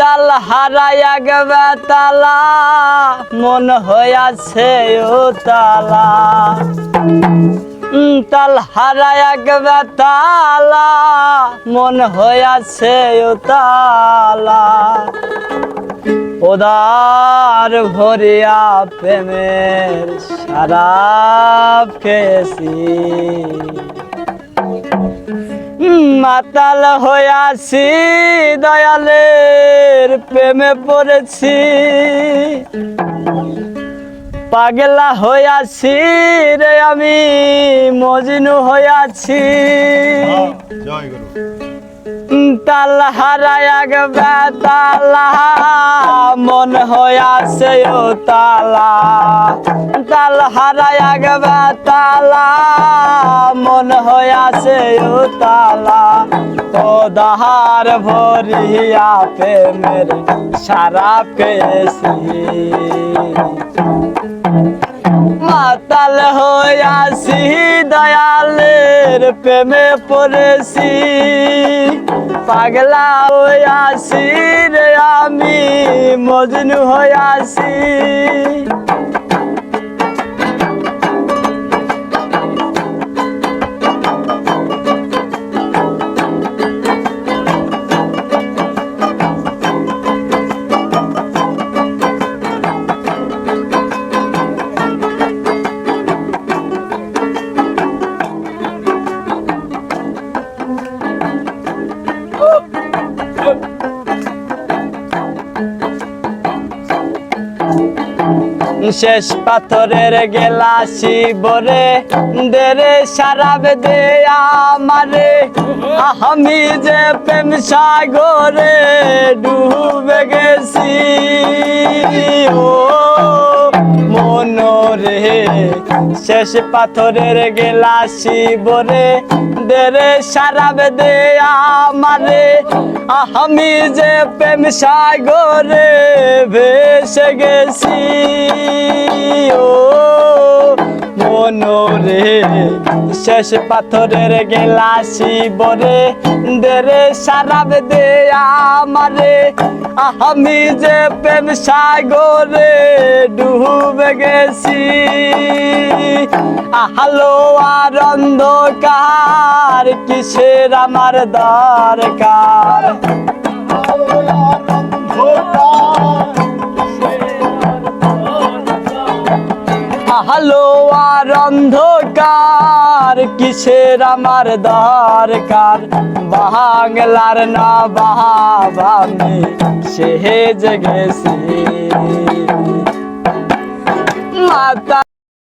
তাল হারাইয়া গেবে তালা, মন হইয়াছে ও তালা তাল হারাইয়া গেবে তালা, মন হইয়াছে ও তালা ওদার ভরিয়া প্রেমের সারাপ খেয়েছি মাতাল হইয়াছি দয়ালের প্রেমে পড়েছি। পাগলা হইয়াছি রে আমি, মজনু হইয়াছি। তাল হারায়া তালা মন হইয়াছে ও তালা। তাল হারায়া তালা মন হইয়াছে ও তালা। ও দাহার ভরিয়া প্রেমের সারা পেয়েছি। মাতাল হইয়াছি, দয়ালের প্রেমে পড়েছি। পাগলা হইয়াছি রে আমি, মজনু হইয়াছি। শেষ পাথরের গেলাসি বরে দেরে সারাব দে আমারে। আমি যে প্রেম সাগরে ডুবে গেছি। শেষ পাথরের গেলাসি বরে দেরে সারাব দে আমারে আমি যে প্রেম সাগরে ভেসে গেছি। মনরে শেষ পাথরের গেলাসি বরে, দেরে সারাব দে আমারে। আমি যে প্রেম সাগরে ডুবে গেছি। আলো আর অন্ধকার, কিসের আমার দরকার? আলো অন্ধকার কিসের আমার দরকার? বাংলার না বাহাবামি সেহে জেগেছি। মাতা